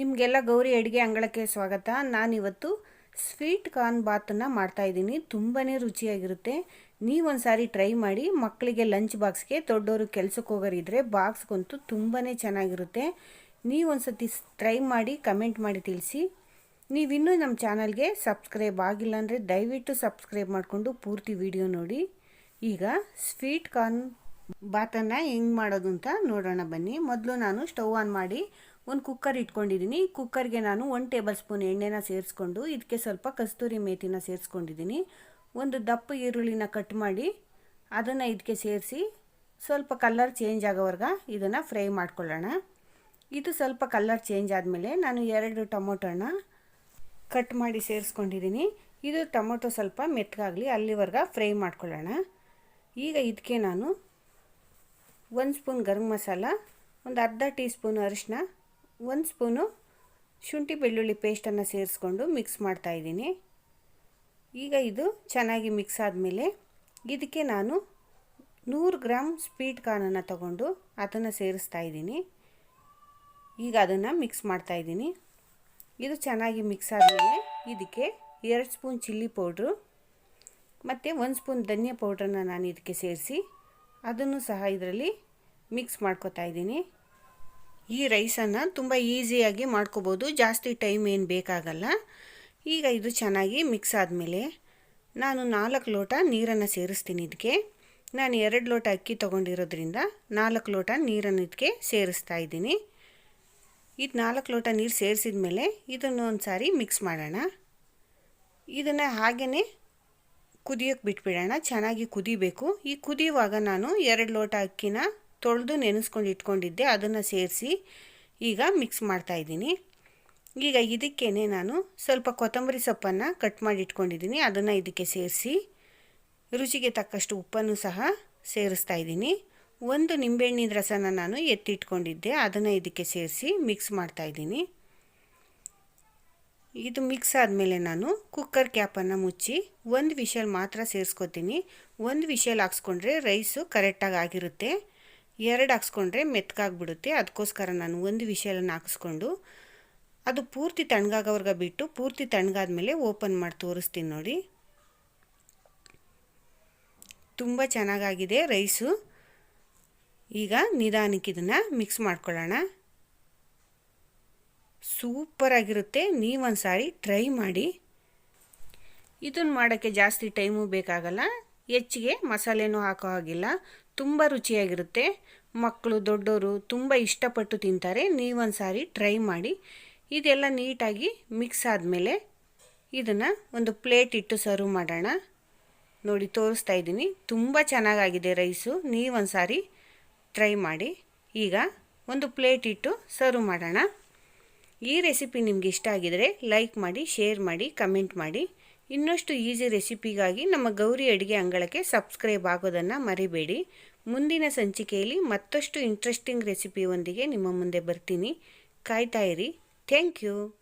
ನಿಮಗೆಲ್ಲ ಗೌರಿ ಅಡುಗೆ ಅಂಗಳಕ್ಕೆ ಸ್ವಾಗತ. ನಾನಿವತ್ತು ಸ್ವೀಟ್ ಕಾರ್ನ್ ಬಾತನ್ನು ಮಾಡ್ತಾಯಿದ್ದೀನಿ ತುಂಬಾ ರುಚಿಯಾಗಿರುತ್ತೆ. ನೀವೊಂದು ಸಾರಿ ಟ್ರೈ ಮಾಡಿ. ಮಕ್ಕಳಿಗೆ ಲಂಚ್ ಬಾಕ್ಸ್ಗೆ ದೊಡ್ಡವರು ಕೆಲಸಕ್ಕೆ ಹೋಗೋರಿದ್ರೆ ಬಾಕ್ಸ್ಗಂತೂ ತುಂಬಾ ಚೆನ್ನಾಗಿರುತ್ತೆ. ನೀವೊಂದು ಸತಿ ಟ್ರೈ ಮಾಡಿ, ಕಮೆಂಟ್ ಮಾಡಿ ತಿಳಿಸಿ. ನೀವಿನ್ನೂ ನಮ್ಮ ಚಾನಲ್ಗೆ ಸಬ್ಸ್ಕ್ರೈಬ್ ಆಗಿಲ್ಲ ಅಂದರೆ ದಯವಿಟ್ಟು ಸಬ್ಸ್ಕ್ರೈಬ್ ಮಾಡಿಕೊಂಡು ಪೂರ್ತಿ ವಿಡಿಯೋ ನೋಡಿ. ಈಗ ಸ್ವೀಟ್ ಕಾರ್ನ್ ಬಾತನ್ನು ಹೆಂಗೆ ಮಾಡೋದು ಅಂತ ನೋಡೋಣ ಬನ್ನಿ. ಮೊದಲು ನಾನು ಸ್ಟವ್ ಆನ್ ಮಾಡಿ ಒಂದು ಕುಕ್ಕರ್ ಇಟ್ಕೊಂಡಿದ್ದೀನಿ ಕುಕ್ಕರ್ಗೆ ನಾನು ಒನ್ ಟೇಬಲ್ ಸ್ಪೂನ್ ಎಣ್ಣೆನ ಸೇರಿಸ್ಕೊಂಡು ಇದಕ್ಕೆ ಸ್ವಲ್ಪ ಕಸ್ತೂರಿ ಮೇಥಿನ ಸೇರಿಸ್ಕೊಂಡಿದ್ದೀನಿ ಒಂದು ದಪ್ಪ ಈರುಳ್ಳಿನ ಕಟ್ ಮಾಡಿ, ಅದನ್ನು ಇದಕ್ಕೆ ಸೇರಿಸಿ, ಸ್ವಲ್ಪ ಕಲರ್ ಚೇಂಜ್ ಆಗೋವರೆಗ ಇದನ್ನು ಫ್ರೈ ಮಾಡ್ಕೊಳ್ಳೋಣ. ಇದು ಸ್ವಲ್ಪ ಕಲರ್ ಚೇಂಜ್ ಆದಮೇಲೆ ನಾನು ಎರಡು ಟೊಮೊಟೊನ ಕಟ್ ಮಾಡಿ ಸೇರಿಸ್ಕೊಂಡಿದ್ದೀನಿ ಇದು ಟೊಮೊಟೊ ಸ್ವಲ್ಪ ಮೆತ್ತಗಾಗಲಿ ಅಲ್ಲಿವರೆಗೆ ಫ್ರೈ ಮಾಡ್ಕೊಳ್ಳೋಣ. ಈಗ ಇದಕ್ಕೆ ನಾನು ಒಂದು ಸ್ಪೂನ್ ಗರಂ ಮಸಾಲ, ಒಂದು ಅರ್ಧ ಟೀ ಸ್ಪೂನ್ ಅರಿಶಿನ ಒಂದು ಸ್ಪೂನು ಶುಂಠಿ ಬೆಳ್ಳುಳ್ಳಿ ಪೇಸ್ಟನ್ನು ಸೇರಿಸ್ಕೊಂಡು ಮಿಕ್ಸ್ ಮಾಡ್ತಾಯಿದ್ದೀನಿ ಈಗ ಇದು ಚೆನ್ನಾಗಿ ಮಿಕ್ಸ್ ಆದಮೇಲೆ ಇದಕ್ಕೆ ನಾನು ನೂರು ಗ್ರಾಮ್ ಸ್ವೀಟ್ ಕಾರ್ನನ್ನು ತಗೊಂಡು ಅದನ್ನು ಸೇರಿಸ್ತಾ ಇದ್ದೀನಿ. ಈಗ ಅದನ್ನು ಮಿಕ್ಸ್ ಮಾಡ್ತಾಯಿದ್ದೀನಿ ಇದು ಚೆನ್ನಾಗಿ ಮಿಕ್ಸ್ ಆದಮೇಲೆ ಇದಕ್ಕೆ ಎರಡು ಸ್ಪೂನ್ ಚಿಲ್ಲಿ ಪೌಡ್ರು ಮತ್ತು ಒಂದು ಸ್ಪೂನ್ ಧನಿಯಾ ಪೌಡ್ರನ್ನು ನಾನು ಇದಕ್ಕೆ ಸೇರಿಸಿ ಅದನ್ನು ಸಹ ಇದರಲ್ಲಿ ಮಿಕ್ಸ್ ಮಾಡ್ಕೋತಾ ಇದ್ದೀನಿ. ಈ ರೈಸನ್ನು ತುಂಬ ಈಸಿಯಾಗಿ ಮಾಡ್ಕೋಬೋದು. ಜಾಸ್ತಿ ಟೈಮ್ ಏನು ಬೇಕಾಗಲ್ಲ. ಈಗ ಇದು ಚೆನ್ನಾಗಿ ಮಿಕ್ಸ್ ಆದಮೇಲೆ ನಾನು ನಾಲ್ಕು ಲೋಟ ನೀರನ್ನು ಸೇರಿಸ್ತೀನಿ ಇದಕ್ಕೆ ನಾನು ಎರಡು ಲೋಟ ಅಕ್ಕಿ ತೊಗೊಂಡಿರೋದ್ರಿಂದ ನಾಲ್ಕು ಲೋಟ ನೀರನ್ನು ಇದಕ್ಕೆ ಸೇರಿಸ್ತಾ ಇದ್ದೀನಿ. ಇದು ನಾಲ್ಕು ಲೋಟ ನೀರು ಸೇರಿಸಿದ ಮೇಲೆ ಇದನ್ನು ಒಂದು ಸಾರಿ ಮಿಕ್ಸ್ ಮಾಡೋಣ. ಇದನ್ನು ಹಾಗೆಯೇ ಕುದಿಯೋಕ್ಕೆ ಬಿಟ್ಬಿಡೋಣ. ಚೆನ್ನಾಗಿ ಕುದಿಬೇಕು. ಈ ಕುದಿಯುವಾಗ ನಾನು ಎರಡು ಲೋಟ ಅಕ್ಕಿನ ತೊಳೆದು ನೆನೆಸ್ಕೊಂಡು ಇಟ್ಕೊಂಡಿದ್ದೆ, ಅದನ್ನು ಸೇರಿಸಿ ಈಗ ಮಿಕ್ಸ್ ಮಾಡ್ತಾಯಿದ್ದೀನಿ ಈಗ ಇದಕ್ಕೇ ನಾನು ಸ್ವಲ್ಪ ಕೊತ್ತಂಬರಿ ಸೊಪ್ಪನ್ನು ಕಟ್ ಮಾಡಿ ಇಟ್ಕೊಂಡಿದ್ದೀನಿ, ಅದನ್ನು ಇದಕ್ಕೆ ಸೇರಿಸಿ ರುಚಿಗೆ ತಕ್ಕಷ್ಟು ಉಪ್ಪನ್ನು ಸಹ ಸೇರಿಸ್ತಾ ಇದ್ದೀನಿ. ಒಂದು ನಿಂಬೆಹಣ್ಣಿನ ರಸನ ನಾನು ಎತ್ತಿಟ್ಕೊಂಡಿದ್ದೆ, ಅದನ್ನು ಇದಕ್ಕೆ ಸೇರಿಸಿ ಮಿಕ್ಸ್ ಮಾಡ್ತಾಯಿದ್ದೀನಿ ಇದು ಮಿಕ್ಸ್ ಆದಮೇಲೆ ನಾನು ಕುಕ್ಕರ್ ಕ್ಯಾಪನ್ನು ಮುಚ್ಚಿ ಒಂದು ವಿಷಲ್ ಮಾತ್ರ ಸೇರಿಸ್ಕೊತೀನಿ. ಒಂದು ವಿಷಲ್ ಹಾಕ್ಸ್ಕೊಂಡ್ರೆ ರೈಸು ಕರೆಕ್ಟಾಗಿ ಆಗಿರುತ್ತೆ. ಎರಡು ಹಾಕ್ಸ್ಕೊಂಡ್ರೆ ಮೆತ್ಕಾಗ್ಬಿಡುತ್ತೆ ಅದಕ್ಕೋಸ್ಕರ ನಾನು ಒಂದು ವಿಷಯನ ಹಾಕಿಸ್ಕೊಂಡು ಅದು ಪೂರ್ತಿ ತಣ್ಣಗಾಗೋವರೆಗೆ ಬಿಟ್ಟು ಪೂರ್ತಿ ತಣ್ಣಗಾದ್ಮೇಲೆ ಓಪನ್ ಮಾಡಿ ತೋರಿಸ್ತೀನಿ ನೋಡಿ. ತುಂಬ ಚೆನ್ನಾಗಾಗಿದೆ ರೈಸು. ಈಗ ನಿಧಾನಕ್ಕೆ ಇದನ್ನು ಮಿಕ್ಸ್ ಮಾಡ್ಕೊಳ್ಳೋಣ. ಸೂಪರಾಗಿರುತ್ತೆ. ನೀವೊಂದು ಸಾರಿ ಟ್ರೈ ಮಾಡಿ. ಇದನ್ನು ಮಾಡೋಕ್ಕೆ ಜಾಸ್ತಿ ಟೈಮು ಬೇಕಾಗಲ್ಲ. ಹೆಚ್ಚಿಗೆ ಮಸಾಲೆನೂ ಹಾಕೋ ಹಾಗಿಲ್ಲ. ತುಂಬ ರುಚಿಯಾಗಿರುತ್ತೆ. ಮಕ್ಕಳು ದೊಡ್ಡವರು ತುಂಬ ಇಷ್ಟಪಟ್ಟು ತಿಂತಾರೆ. ನೀವೊಂದು ಸಾರಿ ಟ್ರೈ ಮಾಡಿ. ಇದೆಲ್ಲ ನೀಟಾಗಿ ಮಿಕ್ಸ್ ಆದಮೇಲೆ ಇದನ್ನು ಒಂದು ಪ್ಲೇಟ್ ಇಟ್ಟು ಸರ್ವ್ ಮಾಡೋಣ. ನೋಡಿ, ತೋರಿಸ್ತಾ ಇದ್ದೀನಿ. ತುಂಬ ಚೆನ್ನಾಗಾಗಿದೆ ರೈಸು. ನೀವೊಂದು ಸಾರಿ ಟ್ರೈ ಮಾಡಿ. ಈಗ ಒಂದು ಪ್ಲೇಟ್ ಇಟ್ಟು ಸರ್ವ್ ಮಾಡೋಣ. ಈ ರೆಸಿಪಿ ನಿಮಗೆ ಇಷ್ಟ ಆಗಿದರೆ ಲೈಕ್ ಮಾಡಿ ಶೇರ್ ಮಾಡಿ ಕಮೆಂಟ್ ಮಾಡಿ. ಇನ್ನಷ್ಟು ಈಸಿ ರೆಸಿಪಿಗಾಗಿ ನಮ್ಮ ಗೌರಿ ಅಡುಗೆ ಅಂಗಳಕ್ಕೆ ಸಬ್ಸ್ಕ್ರೈಬ್ ಆಗೋದನ್ನು ಮರಿಬೇಡಿ. ಮುಂದಿನ ಸಂಚಿಕೆಯಲ್ಲಿ ಮತ್ತಷ್ಟು ಇಂಟ್ರೆಸ್ಟಿಂಗ್ ರೆಸಿಪಿಯೊಂದಿಗೆ ನಿಮ್ಮ ಮುಂದೆ ಬರ್ತೀನಿ. ಕಾಯ್ತಾ ಇರಿ. Thank you